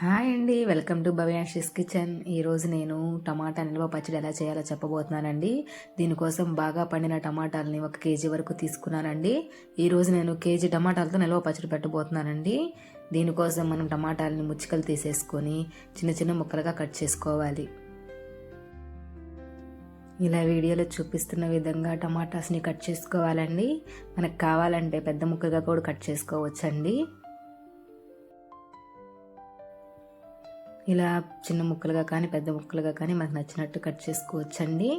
Hi అండి. Welcome to భవ్యాషిస్ kitchen. ఈరోజు నేను టమాటా నిల్వ పచ్చడి ఎలా చేయాలో చెప్పబోతున్నానండి. దీనికోసం బాగా పండిన టమాటాలని ఒక కేజీ వరకు తీసుకున్నానండి. ఈరోజు నేను కేజీ టమాటాలతో నిల్వ పచ్చడి పెట్టబోతున్నానండి. దీనికోసం మనం టమాటాలని ముచ్చికలు తీసేసుకొని చిన్న చిన్న ముక్కలుగా కట్ చేసుకోవాలి. ఇలా వీడియోలో చూపిస్తున్న విధంగా టమాటాస్ని కట్ చేసుకోవాలండి. మనకు కావాలంటే పెద్ద ముక్కగా కూడా కట్ చేసుకోవచ్చండి. ఇలా చిన్న ముక్కలుగా కానీ పెద్ద ముక్కలుగా కానీ మనకు నచ్చినట్టు కట్ చేసుకోవచ్చండి.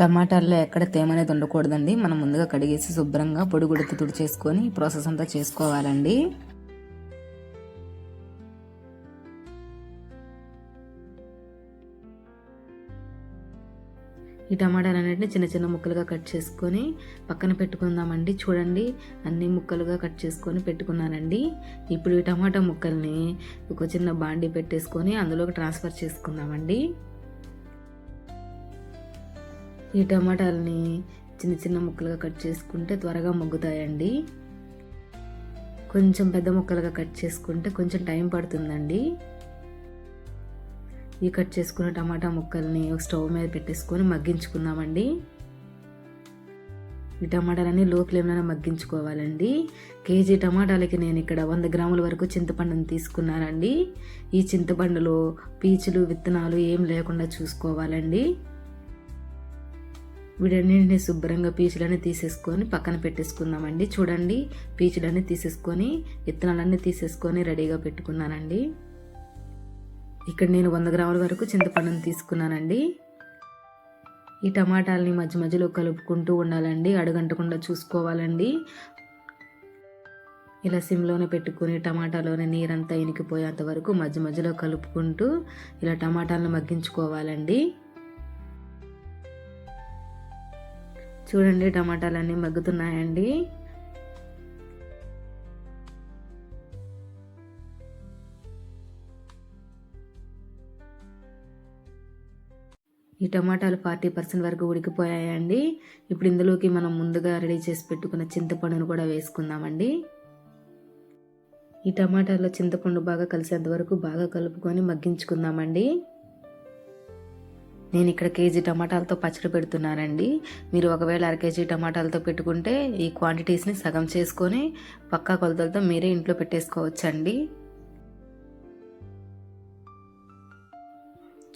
టమాటాల్లో ఎక్కడ తేమ అనేది ఉండకూడదండి. మనం ముందుగా కడిగేసి శుభ్రంగా పొడి గుడితో తుడిచేసుకొని ప్రాసెస్ అంతా చేసుకోవాలండి. ఈ టమాటాలు అనేటివి చిన్న చిన్న ముక్కలుగా కట్ చేసుకొని పక్కన పెట్టుకుందామండి. చూడండి అన్ని ముక్కలుగా కట్ చేసుకొని పెట్టుకున్నానండి. ఇప్పుడు ఈ టమాటా ముక్కల్ని ఒక చిన్న బాండీ పెట్టేసుకొని అందులోకి ట్రాన్స్ఫర్ చేసుకుందామండి. ఈ టమాటాలని చిన్న చిన్న ముక్కలుగా కట్ చేసుకుంటే త్వరగా మొగ్గుతాయండి. కొంచెం పెద్ద ముక్కలుగా కట్ చేసుకుంటే కొంచెం టైం పడుతుందండి. ఈ కట్ చేసుకున్న టమాటా ముక్కల్ని ఒక స్టవ్ మీద పెట్టేసుకొని మగ్గించుకుందామండి. ఈ టమాటాలన్నీ లో ఫ్లేమ్లోనే మగ్గించుకోవాలండి. కేజీ టమాటాలకి నేను ఇక్కడ వంద గ్రాముల వరకు చింతపండుని తీసుకున్నానండి. ఈ చింతపండులో పీచులు విత్తనాలు ఏం లేకుండా చూసుకోవాలండి. వీటన్నింటినీ శుభ్రంగా పీచులన్నీ తీసేసుకొని పక్కన పెట్టేసుకుందామండి. చూడండి పీచులన్నీ తీసేసుకొని విత్తనాలన్నీ తీసేసుకొని రెడీగా పెట్టుకున్నానండి. ఇక్కడ నేను వంద గ్రాముల వరకు చింతపండుని తీసుకున్నానండి. ఈ టమాటాలని మధ్య మధ్యలో కలుపుకుంటూ ఉండాలండి. అడగంటకుండా చూసుకోవాలండి. ఇలా సిమ్లోనే పెట్టుకుని టమాటాలోనే నీరంతా ఇనికిపోయేంత వరకు మధ్య మధ్యలో కలుపుకుంటూ ఇలా టమాటాలను మగ్గించుకోవాలండి. చూడండి టమాటాలన్నీ మగ్గుతున్నాయండి. ఈ టమాటాలు ఫార్టీ పర్సెంట్ వరకు ఉడికిపోయాయండి. ఇప్పుడు ఇందులోకి మనం ముందుగా రెడీ చేసి పెట్టుకున్న చింతపండును కూడా వేసుకుందామండి. ఈ టమాటాలో చింతపండు బాగా కలిసేంత వరకు బాగా కలుపుకొని మగ్గించుకుందామండి. నేను ఇక్కడ కేజీ టమాటాలతో పచ్చడి పెడుతున్నానండి. మీరు ఒకవేళ అర కేజీ టమాటాలతో పెట్టుకుంటే ఈ క్వాంటిటీస్ని సగం చేసుకొని పక్కా కొలతలతో మీరే ఇంట్లో పెట్టేసుకోవచ్చండి.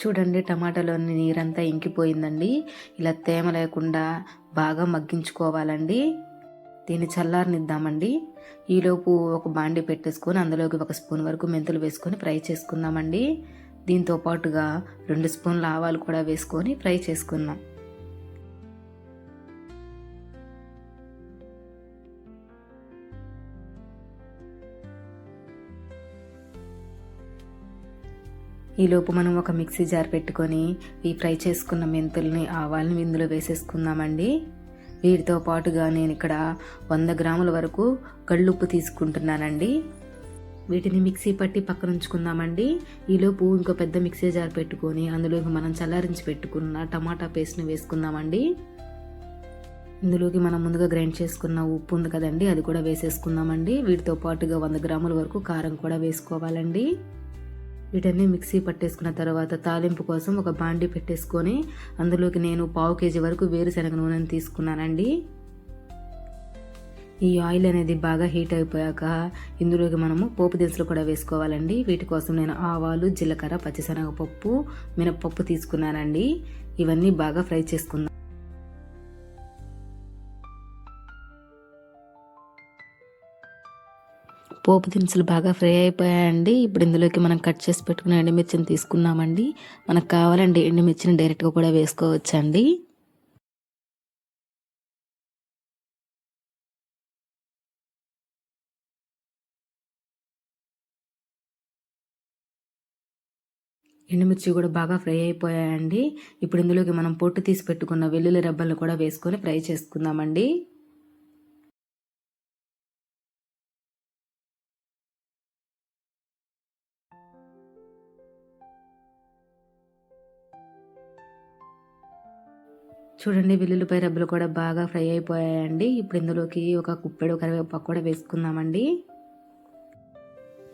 చూడండి టమాటాలోని నీరంతా ఇంకిపోయిందండి. ఇలా తేమ లేకుండా బాగా మగ్గించుకోవాలండి. దీన్ని చల్లారనిద్దామండి. ఈలోపు ఒక బాండి పెట్టేసుకొని అందులోకి ఒక స్పూన్ వరకు మెంతులు వేసుకొని ఫ్రై చేసుకుందామండి. దీంతో పాటుగా రెండు స్పూన్ల ఆవాలు కూడా వేసుకొని ఫ్రై చేసుకుందాం. ఈలోపు మనం ఒక మిక్సీ జార్ పెట్టుకొని ఈ ఫ్రై చేసుకున్న మెంతుల్ని ఆవాలని ఇందులో వేసేసుకుందామండి. వీటితో పాటుగా నేను ఇక్కడ వంద గ్రాముల వరకు కళ్ళుప్పు తీసుకుంటున్నానండి. వీటిని మిక్సీ పట్టి పక్కన ఉంచుకుందామండి. ఈలోపు ఇంకో పెద్ద మిక్సీ జార్ పెట్టుకొని అందులోకి మనం చల్లారించి పెట్టుకున్న టమాటా పేస్ట్ని వేసుకుందామండి. ఇందులోకి మనం ముందుగా గ్రైండ్ చేసుకున్న ఉప్పు ఉంది కదండి అది కూడా వేసేసుకుందామండి. వీటితో పాటుగా వంద గ్రాముల వరకు కారం కూడా వేసుకోవాలండి. వీటన్ని మిక్సీ పట్టేసుకున్న తర్వాత తాలింపు కోసం ఒక బాండి పెట్టేసుకొని అందులోకి నేను పావు కేజీ వరకు వేరుశనగ నూనెను తీసుకున్నానండి. ఈ ఆయిల్ అనేది బాగా హీట్ అయిపోయాక ఇందులోకి మనము పోపు దినుసులు కూడా వేసుకోవాలండి. వీటి కోసం నేను ఆవాలు జీలకర్ర పచ్చిశనగపప్పు మినప్పప్పు తీసుకున్నానండి. ఇవన్నీ బాగా ఫ్రై చేసుకున్నాను పోపు దినుసులు బాగా ఫ్రై అయిపోయాయండి. ఇప్పుడు ఇందులోకి మనం కట్ చేసి పెట్టుకున్న ఎండుమిర్చిని తీసుకున్నామండి మనకు కావాలండి ఎండుమిర్చిని డైరెక్ట్గా కూడా వేసుకోవచ్చండి. ఎండుమిర్చి కూడా బాగా ఫ్రై అయిపోయాయండి. ఇప్పుడు ఇందులోకి మనం పొట్టు తీసి పెట్టుకున్న వెల్లుల్లి రబ్బలను కూడా వేసుకొని ఫ్రై చేసుకుందామండి. చూడండి వెల్లుల్లిపాయ రబ్బలు కూడా బాగా ఫ్రై అయిపోయాయండి. ఇప్పుడు ఇందులోకి ఒక కుప్పెడు కరివేపాకు కూడా వేసుకుందామండి.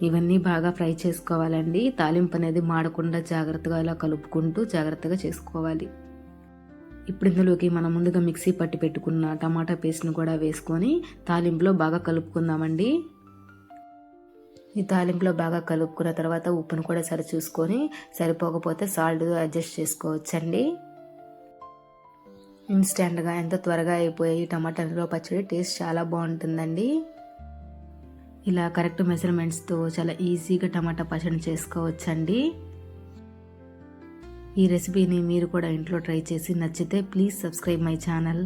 ఇవన్నీ బాగా ఫ్రై చేసుకోవాలండి. తాలింపు అనేది మాడకుండా జాగ్రత్తగా ఇలా కలుపుకుంటూ జాగ్రత్తగా చేసుకోవాలి. ఇప్పుడు ఇందులోకి మనం ముందుగా మిక్సీ పట్టి పెట్టుకున్న టమాటా పేస్ట్ని కూడా వేసుకొని తాలింపులో బాగా కలుపుకుందామండి. ఈ తాలింపులో బాగా కలుపుకున్న తర్వాత ఉప్పును కూడా సరి చూసుకొని సరిపోకపోతే సాల్ట్ అడ్జస్ట్ చేసుకోవచ్చండి. ఇన్స్టెంట్గా ఎంత త్వరగా అయిపోయాయి టమాటా నిల్వ పచ్చడి టేస్ట్ చాలా బాగుంటుందండి. ఇలా కరెక్ట్ మెజర్మెంట్స్తో చాలా ఈజీగా టమాటా పచ్చడి చేసుకోవచ్చండి. ఈ రెసిపీని మీరు కూడా ఇంట్లో ట్రై చేసి నచ్చితే ప్లీజ్ సబ్స్క్రైబ్ మై ఛానల్.